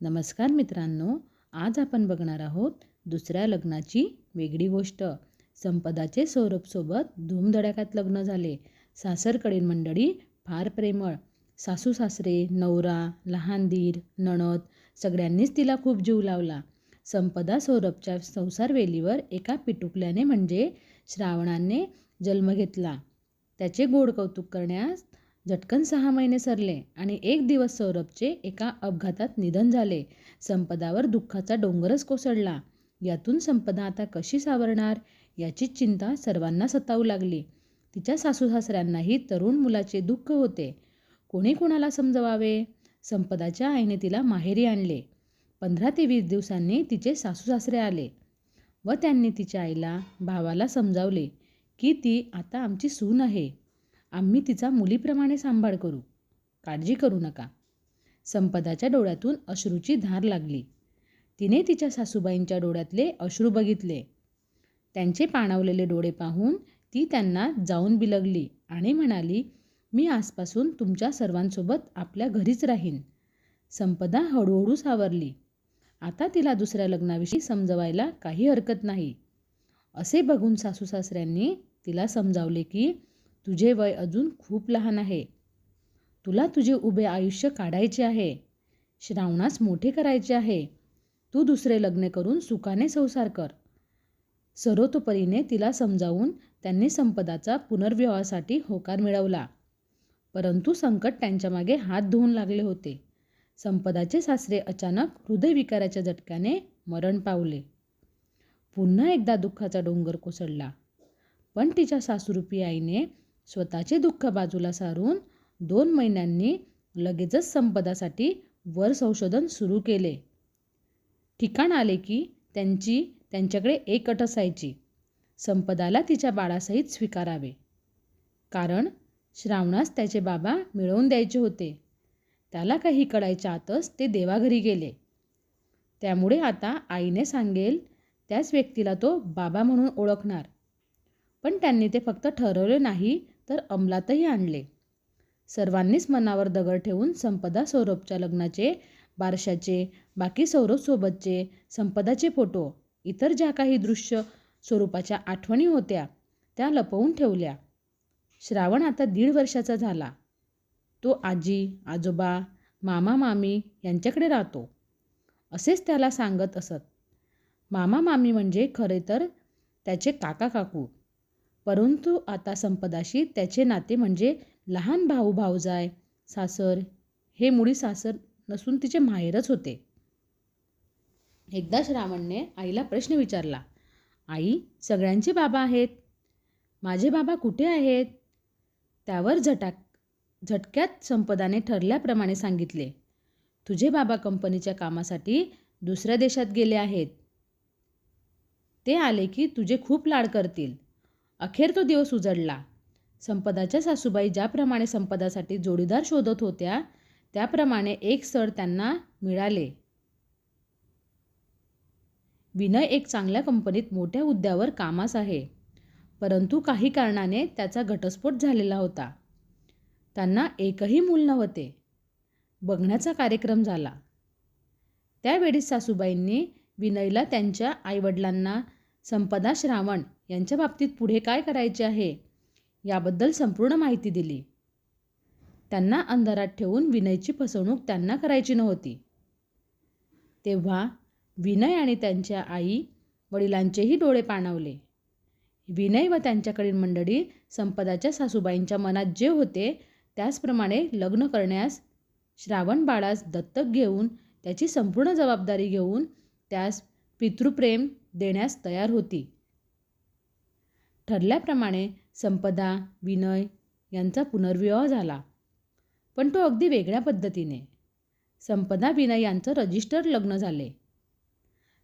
नमस्कार मित्रांनो आज आपण बघणार आहोत दुसऱ्या लग्नाची वेगळी गोष्ट. संपदाचे सौरभसोबत धूमधडाक्यात लग्न झाले. सासरकडील मंडळी फार प्रेमळ. सासू सासरे नवरा लहान दीर नणद सगळ्यांनीच तिला खूप जीव लावला. संपदा सौरभच्या संसार वेलीवर एका पिटुकल्याने म्हणजे श्रावणाने जन्म घेतला. त्याचे गोड कौतुक करण्यास झटकन सहा महिने सरले आणि एक दिवस सौरभचे एका अपघातात निधन झाले. संपदावर दुःखाचा डोंगरच कोसळला. यातून संपदा आता कशी सावरणार याची चिंता सर्वांना सतावू लागली. तिच्या सासू सासऱ्यांनाही तरुण मुलाचे दुःख होते. कोणी कोणाला समजवावे? संपदाच्या आईने तिला माहेरी आणले. पंधरा ते वीस दिवसांनी तिचे सासू सासरे आले व त्यांनी तिच्या आईला भावाला समजावले की ती आता आमची सून आहे. आम्ही तिचा मुलीप्रमाणे सांभाळ करू. काळजी करू नका. संपदाच्या डोळ्यातून अश्रूची धार लागली. तिने तिच्या सासूबाईंच्या डोळ्यातले अश्रू बघितले. त्यांचे पाणावलेले डोळे पाहून ती त्यांना जाऊन बिलगली आणि म्हणाली मी आजपासून तुमच्या सर्वांसोबत आपल्या घरीच राहीन. संपदा हळूहळू सावरली. आता तिला दुसऱ्या लग्नाविषयी समजवायला काही हरकत नाही. असे बघून सासू सासऱ्यांनी तिला समजावले की तुझे वय अजून खूप लहान आहे. तुला तुझे उभे आयुष्य काढायचे आहे. श्रावणास मोठे करायचे आहे. तू दुसरे लग्न करून सुखाने संसार कर. सरोतोपरीने तिला समजावून त्यांनी संपदाचा पुनर्विवाहासाठी होकार मिळवला. परंतु संकट त्यांच्यामागे हात धुवून लागले होते. संपदाचे सासरे अचानक हृदयविकाराच्या झटक्याने मरण पावले. पुन्हा एकदा दुःखाचा डोंगर कोसळला. पण तिच्या सासूरूपी आईने स्वतःचे दुःख बाजूला सारून दोन महिन्यांनी लगेचच संपदासाठी वर संशोधन सुरू केले. ठिकाण आले की त्यांची त्यांच्याकडे एक अट असायची. संपदाला तिच्या बाळासहित स्वीकारावे. कारण श्रावणास त्याचे बाबा मिळवून द्यायचे होते. त्याला काही कळायच्या आतच ते देवाघरी गेले. त्यामुळे आता आईने सांगेल त्याच व्यक्तीला तो बाबा म्हणून ओळखणार. पण त्यांनी ते फक्त ठरवले नाही तर अंमलातही आणले. सर्वांनीच मनावर दगड ठेवून संपदा सौरभच्या लग्नाचे बारशाचे बाकी सौरभसोबतचे संपदाचे फोटो इतर ज्या काही दृश्य स्वरूपाच्या आठवणी होत्या त्या लपवून ठेवल्या. श्रावण आता दीड वर्षाचा झाला. तो आजी आजोबा मामा मामी यांच्याकडे राहतो. असेच त्याला सांगत असत. मामा मामी म्हणजे खरे तर त्याचे काका काकू. परंतु आता संपदाशी त्याचे नाते म्हणजे लहान भाऊ भाऊजाय सासर. हे मुळी सासर नसून तिचे माहेरच होते. एकदा श्रावणने आईला प्रश्न विचारला आई सगळ्यांचे बाबा आहेत? माझे बाबा कुठे आहेत? त्यावर झटाक झटक्यात संपदाने ठरल्याप्रमाणे सांगितले तुझे बाबा कंपनीच्या कामासाठी दुसऱ्या देशात गेले आहेत. ते आले की तुझे खूप लाड करतील. अखेर तो दिवस उजडला. संपदाच्या सासूबाई ज्याप्रमाणे संपदासाठी जोडीदार शोधत होत्या त्याप्रमाणे एक सर त्यांना मिळाले. विनय एक चांगल्या कंपनीत मोठ्या हुद्द्यावर कामास आहे. परंतु काही कारणाने त्याचा घटस्फोट झालेला होता. त्यांना एकही मूल नव्हते. बघण्याचा कार्यक्रम झाला. त्यावेळी सासूबाईंनी विनयला त्यांच्या आईवडिलांना संपदा श्रावण यांच्या बाबतीत पुढे काय करायचे आहे? याबद्दल संपूर्ण माहिती दिली. त्यांना अंधारात ठेवून विनयची फसवणूक त्यांना करायची नव्हती. तेव्हा विनय आणि त्यांच्या आई वडिलांचेही डोळे पाणावले. विनय व त्यांच्याकडील मंडळी संपदाच्या सासूबाईंच्या मनात जे होते त्याचप्रमाणे लग्न करण्यास श्रावण बाळास दत्तक घेऊन त्याची संपूर्ण जबाबदारी घेऊन त्यास पितृप्रेम देण्यास तयार होती. ठरल्याप्रमाणे संपदा विनय यांचा पुनर्विवाह झाला. पण तो अगदी वेगळ्या पद्धतीने. संपदा विनय यांचं रजिस्टर लग्न झाले.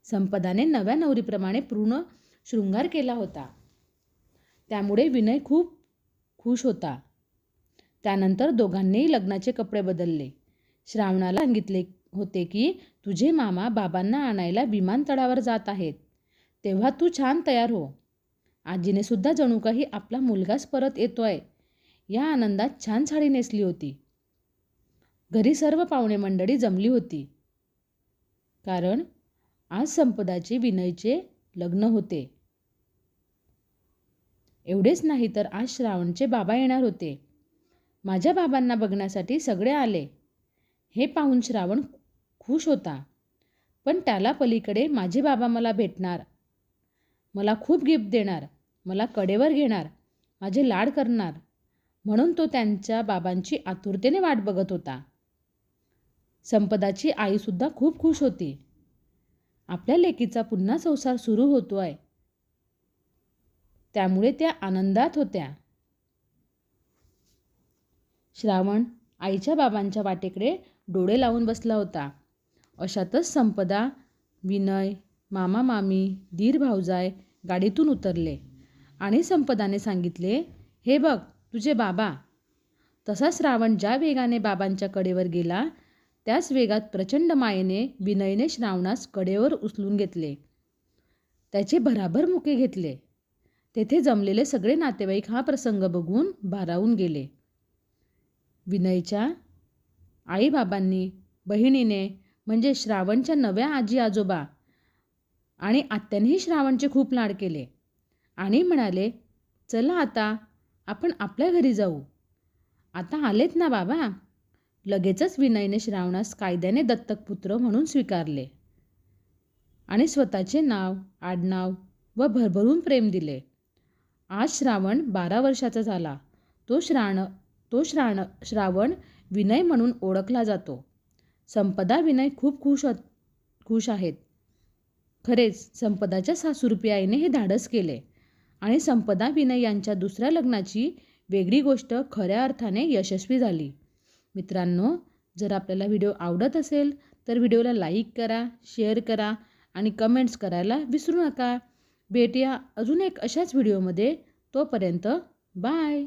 संपदाने नव्या नवरीप्रमाणे पूर्ण शृंगार केला होता. त्यामुळे विनय खूप खुश होता. त्यानंतर दोघांनीही लग्नाचे कपडे बदलले. श्रावणाला सांगितले होते की तुझे मामा बाबांना आणायला विमानतळावर जात आहेत. तेव्हा तू छान तयार हो. आजीने सुद्धा जणू काही आपला मुलगाच परत येतोय. या आनंदात छान साडी नेसली होती. घरी सर्व पाहुणे मंडळी जमली होती. कारण आज संपदाचे विनयचे लग्न होते. एवढेच नाही तर आज श्रावणचे बाबा येणार होते. माझ्या बाबांना बघण्यासाठी सगळे आले. हे पाहून श्रावण खुश होता. पण त्याला पलीकडे माझे बाबा मला भेटणार. मला खूप गिफ्ट देणार मला कडेवर घेणार माझे लाड करणार. म्हणून तो त्यांच्या बाबांची आतुरतेने वाट बघत होता. संपदाची आईसुद्धा खूप खुश होती. आपल्या लेकीचा पुन्हा संसार सुरू होतो आहे त्यामुळे त्या आनंदात होत्या. श्रावण आईच्या बाबांच्या वाटेकडे डोळे लावून बसला होता. अशातच संपदा विनय मामा मामी धीर भाऊजाय गाडीतून उतरले आणि संपदाने सांगितले हे बघ तुझे बाबा. तसा श्रावण ज्या वेगाने बाबांच्या कडेवर गेला त्याच वेगात प्रचंड मायेने विनयने श्रावणास कडेवर उचलून घेतले. त्याचे भराभर मुके घेतले. तेथे जमलेले सगळे नातेवाईक हा प्रसंग बघून भारावून गेले. विनयच्या आईबाबांनी बहिणीने म्हणजे श्रावणच्या नव्या आजी आजोबा आणि आत्यानेही श्रावणचे खूप लाड केले. आणि म्हणाले चला आता आपण आपल्या घरी जाऊ. आता आलेत ना बाबा. लगेचच विनयने श्रावणास कायद्याने दत्तक पुत्र म्हणून स्वीकारले. आणि स्वतःचे नाव आडनाव व भरभरून प्रेम दिले. आज श्रावण बारा वर्षाचा झाला. तो श्राण तो श्राण श्रावण विनय म्हणून ओळखला जातो. संपदा विनय खूप खुश खुश आहेत. खरेच संपदाच्या सासूरुपी आईने हे धाडस केले. आणि संपदा विनय यांच्या दुसऱ्या लग्नाची वेगळी गोष्ट खऱ्या अर्थाने यशस्वी झाली. मित्रांनो जर आपल्याला व्हिडिओ आवडत असेल तर व्हिडिओला लाईक करा शेअर करा आणि कमेंट्स करायला विसरू नका. भेटूया अजून एक अशाच व्हिडिओमध्ये. तोपर्यंत बाय!